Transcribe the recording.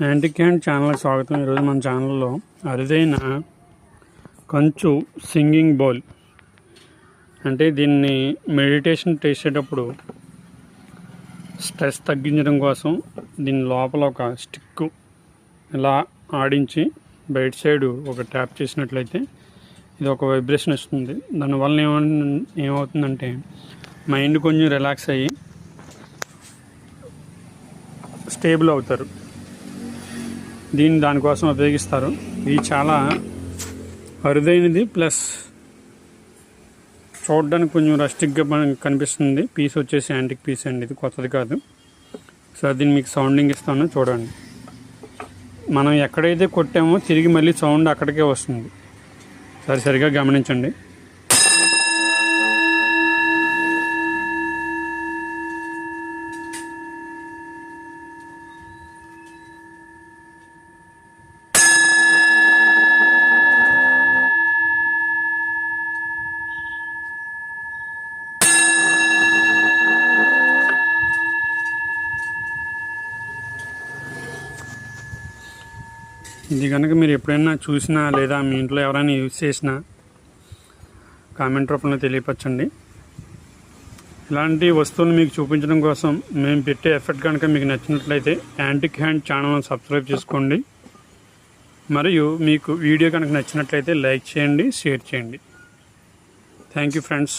Antique hand ఛానల్కి స్వాగతం. ఈరోజు మన ఛానల్లో అరుదైన కంచు సింగింగ్ బౌల్ అంటే దీన్ని మెడిటేషన్ చేసేటప్పుడు స్ట్రెస్ తగ్గించడం కోసం దీని లోపల ఒక స్టిక్ ఇలా ఆడించి బయట సైడ్ ఒక ట్యాప్ చేసినట్లయితే ఇది ఒక వైబ్రేషన్ ఇస్తుంది. దానివల్ల ఏమ ఏమవుతుందంటే మైండ్ కొంచెం రిలాక్స్ అయ్యి స్టేబుల్ అవుతారు. దీన్ని దానికోసం ఉపయోగిస్తారు. ఇది చాలా అరుదైనది ప్లస్ చూడడానికి కొంచెం రస్టిక్గా మనకి కనిపిస్తుంది. పీస్ వచ్చేసి యాంటిక్ పీస్ అండి ఇది కొత్తది కాదు. సో దీన్ని మీకు సౌండింగ్ ఇస్తాను చూడండి. మనం ఎక్కడైతే కొట్టామో తిరిగి మళ్ళీ సౌండ్ అక్కడికే వస్తుంది. సరి సరిగా గమనించండి. ఇది కనుక మీరు ఎప్పుడైనా చూసినా లేదా మీ ఇంట్లో ఎవరైనా యూజ్ చేసినా కామెంట్ రూపంలో తెలియపరచండి. ఇలాంటి వస్తువులు మీకు చూపించడం కోసం మేము పెట్టే ఎఫర్ట్ కనుక మీకు నచ్చినట్లయితే యాంటిక్ హ్యాండ్ ఛానల్ని సబ్స్క్రైబ్ చేసుకోండి. మరియు మీకు వీడియో కనుక నచ్చినట్లయితే లైక్ చేయండి షేర్ చేయండి. Thank you friends.